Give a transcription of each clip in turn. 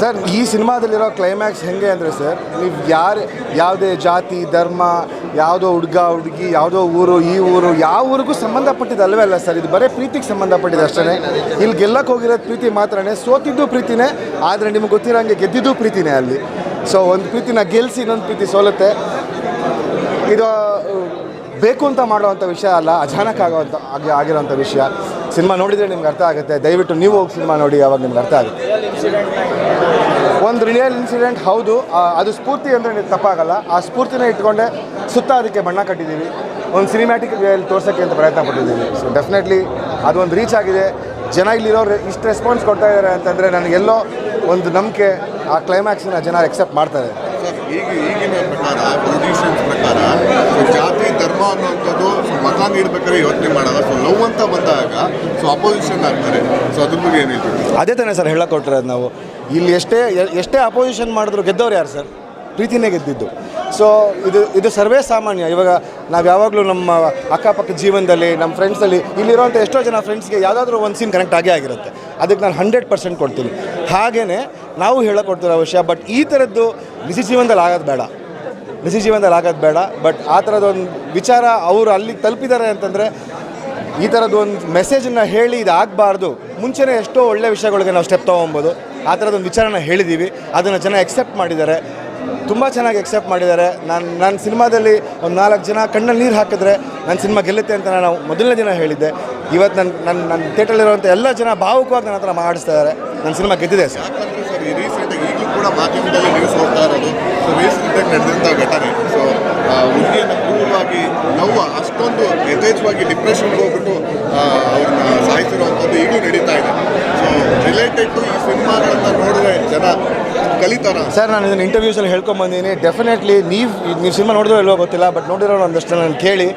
Sir, ಈ ಸಿನಿಮಾದಲ್ಲಿರೋ climax ಹೆಂಗೆ ಅಂದರೆ ಸರ್, ನೀವು ಯಾರು ಯಾವುದೇ ಜಾತಿ, ಧರ್ಮ, ಯಾವುದೋ ಹುಡುಗ, ಹುಡುಗಿ, ಯಾವುದೋ ಊರು, ಈ ಊರು, ಯಾವ ಊರಿಗೂ ಸಂಬಂಧಪಟ್ಟಿದ್ದು ಅಲ್ವೇ ಅಲ್ಲ ಸರ್, ಇದು ಬರೀ ಪ್ರೀತಿಗೆ ಸಂಬಂಧಪಟ್ಟಿದೆ ಅಷ್ಟೇ ಇಲ್ಲಿ ಗೆಲ್ಲಕ್ಕೆ ಹೋಗಿರೋದು ಪ್ರೀತಿ ಮಾತ್ರನೇ, ಸೋತಿದ್ದು ಪ್ರೀತಿನೇ, ಆದರೆ ನಿಮ್ಗೆ ಗೊತ್ತಿರೋಂಗೆ ಗೆದ್ದಿದ್ದು ಪ್ರೀತಿನೇ ಅಲ್ಲಿ. ಸೊ ಒಂದು ಪ್ರೀತಿನ ಗೆಲ್ಲಿಸಿ ಇನ್ನೊಂದು ಪ್ರೀತಿ ಸೋಲುತ್ತೆ. ಇದು, ಬೇಕು ಅಂತ ಮಾಡುವಂಥ ವಿಷಯ ಅಲ್ಲ ಅಚಾನಕ್ ಆಗೋವಂಥ ಆಗಿ ಆಗಿರೋಂಥ ವಿಷಯ. ಸಿನಿಮಾ ನೋಡಿದರೆ ನಿಮ್ಗೆ ಅರ್ಥ ಆಗುತ್ತೆ. ದಯವಿಟ್ಟು ನೀವು ಹೋಗಿ ಸಿನಿಮಾ ನೋಡಿ ಅವಾಗ ನಿಮ್ಗೆ ಅರ್ಥ ಆಗುತ್ತೆ. ಒಂದು ರಿಯಲ್ ಇನ್ಸಿಡೆಂಟ್ ಹೌದು. ಅದು ಸ್ಫೂರ್ತಿ ಅಂದರೆ ತಪ್ಪಾಗಲ್ಲ. ಆ ಸ್ಫೂರ್ತಿನ ಇಟ್ಕೊಂಡೆ ಸುತ್ತ ಅದಕ್ಕೆ ಬಣ್ಣ ಕಟ್ಟಿದ್ದೀವಿ. ಒಂದು ಸಿನಿಮ್ಯಾಟಿಕ್ ವೇಯಲ್ಲಿ ತೋರ್ಸೋಕ್ಕೆ ಅಂತ ಪ್ರಯತ್ನ ಪಟ್ಟಿದ್ದೀವಿ. ಸೊ ಡೆಫಿನೆಟ್ಲಿ ಅದೊಂದು ರೀಚ್ ಆಗಿದೆ. ಜನ ಇಲ್ಲಿರೋರು ಇಷ್ಟು ರೆಸ್ಪಾನ್ಸ್ ಕೊಡ್ತಾ ಇದ್ದಾರೆ ಅಂತಂದರೆ ನನಗೆಲ್ಲೋ ಒಂದು ನಂಬಿಕೆ ಆ ಕ್ಲೈಮ್ಯಾಕ್ಸನ್ನ ಜನ ಎಕ್ಸೆಪ್ಟ್ ಮಾಡ್ತಾರೆ. ಈಗ ಈಗಿನ ಪ್ರಕಾರ ಪ್ರಕಾರ, ಜಾತಿ, ಧರ್ಮ ಸೊ ಮತ ಇರ್ಬೇಕಾದ್ರೆ ಯೋಚನೆ ಮಾಡಲ್ಲ. ಸೊ ಲವ್ ಅಂತ ಬಂದಾಗ ಸೊ ಅಪೋಸಿಷನ್ ಆಗ್ತಾರೆ. ಸೊ ಅದ್ರ ಬಗ್ಗೆ ಏನು ಅದೇ ತಾನೇ ಸರ್ ಅದು ನಾವು. ಇಲ್ಲಿ ಎಷ್ಟೇ ಎಷ್ಟೇ ಅಪೋಸಿಷನ್ ಮಾಡಿದ್ರು ಗೆದ್ದವ್ರು ಯಾರು ಸರ್? ಪ್ರೀತಿನೇ ಗೆದ್ದಿದ್ದು. ಸೊ ಇದು ಇದು ಸರ್ವೇ ಸಾಮಾನ್ಯ. ಇವಾಗ ನಾವು ಯಾವಾಗಲೂ ನಮ್ಮ ಅಕ್ಕಪಕ್ಕ ಜೀವನದಲ್ಲಿ ನಮ್ಮ ಫ್ರೆಂಡ್ಸಲ್ಲಿ ಇಲ್ಲಿರುವಂಥ ಎಷ್ಟೋ ಜನ ಫ್ರೆಂಡ್ಸ್ಗೆ ಯಾವುದಾದ್ರೂ ಒಂದು ಸೀನ್ ಕನೆಕ್ಟ್ ಆಗೇ ಆಗಿರುತ್ತೆ. ಅದಕ್ಕೆ ನಾನು ಹಂಡ್ರೆಡ್ ಪರ್ಸೆಂಟ್ ಕೊಡ್ತೀನಿ. ಹಾಗೆಯೇ ನಾವು ಹೇಳಕ್ಕೆ ಕೊಡ್ತಿರೋ ವಿಷಯ ಬಟ್ ಈ ಥರದ್ದು ನಿಜ ಜೀವನದಲ್ಲಿ ಆಗೋದು ಬೇಡ. ನಿಜ ಜೀವನದಲ್ಲಿ ಆಗೋದು ಬೇಡ. ಬಟ್ ಆ ಥರದೊಂದು ವಿಚಾರ ಅವರು ಅಲ್ಲಿ ತಲುಪಿದ್ದಾರೆ ಅಂತಂದರೆ ಈ ಥರದ್ದೊಂದು ಮೆಸೇಜನ್ನು ಹೇಳಿ ಇದು ಆಗಬಾರ್ದು ಮುಂಚೆನೇ ಎಷ್ಟೋ ಒಳ್ಳೆ ವಿಷಯಗಳಿಗೆ ನಾವು ಸ್ಟೆಪ್ ತೊಗೊಬೋದು. ಆ ಥರದೊಂದು ವಿಚಾರನ ಹೇಳಿದ್ದೀವಿ ಅದನ್ನು ಜನ ಎಕ್ಸೆಪ್ಟ್ ಮಾಡಿದ್ದಾರೆ. ತುಂಬ ಚೆನ್ನಾಗಿ ಎಕ್ಸೆಪ್ಟ್ ಮಾಡಿದ್ದಾರೆ. ನಾನು ನನ್ನ ಸಿನಿಮಾದಲ್ಲಿ ಒಂದು ನಾಲ್ಕು ಜನ ಕಣ್ಣಲ್ಲಿ ನೀರು ಹಾಕಿದ್ರೆ ನನ್ನ ಸಿನಿಮಾ ಗೆಲ್ಲುತ್ತೆ ಅಂತ ನಾನು ಮೊದಲನೇ ದಿನ ಹೇಳಿದ್ದೆ. ಇವತ್ತು ನನ್ನ ನನ್ನ ನನ್ನ ಥಿಯೇಟ್ರಲ್ಲಿರುವಂಥ ಎಲ್ಲ ಜನ ಭಾವುಕವಾಗಿ ನನ್ನ ಹತ್ರ ಮಾಡಿಸ್ತಾ ಇದ್ದಾರೆ. ನನ್ನ ಸಿನಿಮಾ ಗೆದ್ದಿದೆ ಸರ್. ಅಷ್ಟೊಂದು ಯಥೇಚ್ಛವಾಗಿ ಡಿಪ್ರೆಷನ್ಗೆ ಹೋಗ್ಬಿಟ್ಟು ಅವ್ರನ್ನ ಸಾಯಿಸಿರುವಂಥದ್ದು ಈಗಲೂ ನಡೀತಾ ಇದೆ. ಸೊ ರಿಲೇಟೆಡ್ ಟು ಈ ಸಿನಿಮಾಗಳನ್ನ ನೋಡಿದ್ರೆ ಜನ ಕಲಿತಾರ. ಸರ್ ನಾನು ಇದನ್ನು ಇಂಟರ್ವ್ಯೂಸಲ್ಲಿ ಹೇಳ್ಕೊಂಬಂದಿನಿ ಡೆಫಿನೆಟ್ಲಿ ನೀವು ನೀವು ಸಿನಿಮಾ ನೋಡಿದ್ರೋ ಇಲ್ವೋ ಗೊತ್ತಿಲ್ಲ ಬಟ್ ನೋಡಿರೋ ಒಂದಷ್ಟು ನಾನು ಕೇಳಿ.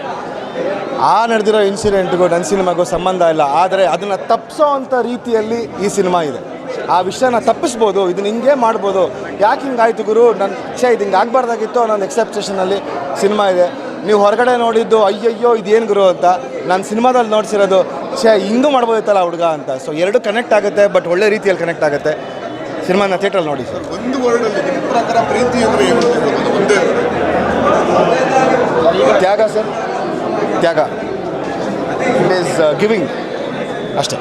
ಆ ನಡೆದಿರೋ ಇನ್ಸಿಡೆಂಟ್ಗೂ ನನ್ನ ಸಿನಿಮಾಗೂ ಸಂಬಂಧ ಇಲ್ಲ. ಆದರೆ ಅದನ್ನು ತಪ್ಪಿಸೋ ಅಂಥ ರೀತಿಯಲ್ಲಿ ಈ ಸಿನಿಮಾ ಇದೆ. ಆ ವಿಷಯನ ತಪ್ಪಿಸ್ಬೋದು, ಇದನ್ನ ಹಿಂಗೆ ಮಾಡ್ಬೋದು. ಯಾಕೆ ಹಿಂಗಾಯ್ತು ಗುರು? ನನ್ನ ಛೇ, ಇದು ಹಿಂಗೆ ಆಗಬಾರ್ದಾಗಿತ್ತು ನನ್ನ ಎಕ್ಸೆಪ್ಟೇಷನಲ್ಲಿ ಸಿನಿಮಾ ಇದೆ. ನೀವು ಹೊರಗಡೆ ನೋಡಿದ್ದು ಅಯ್ಯಯ್ಯೋ ಇದೇನು ಗುರು ಅಂತ. ನಾನು ಸಿನಿಮಾದಲ್ಲಿ ನೋಡ್ಸಿರೋದು ಛೇ ಹಿಂಗೂ ಮಾಡ್ಬೋದಿತ್ತಲ್ಲ ಹುಡುಗ ಅಂತ. ಸೊ ಎರಡು ಕನೆಕ್ಟ್ ಆಗುತ್ತೆ ಬಟ್ ಒಳ್ಳೆ ರೀತಿಯಲ್ಲಿ ಕನೆಕ್ಟ್ ಆಗುತ್ತೆ. ಸಿನಿಮಾನ ಥಿಯೇಟ್ರಲ್ಲಿ ನೋಡಿ ಸರ್. ಒಂದು ವರ್ಡಲ್ಲಿ ನಿಮ್ಮ ಪ್ರಕಾರ ಪ್ರೀತಿ ಅಂದರೆ? ಒಂದೇ ತ್ಯಾಗ ಸರ್. ತ್ಯಾಗ. ಇಟ್ ಈಸ್ ಗಿವಿಂಗ್ ಅಷ್ಟೇ.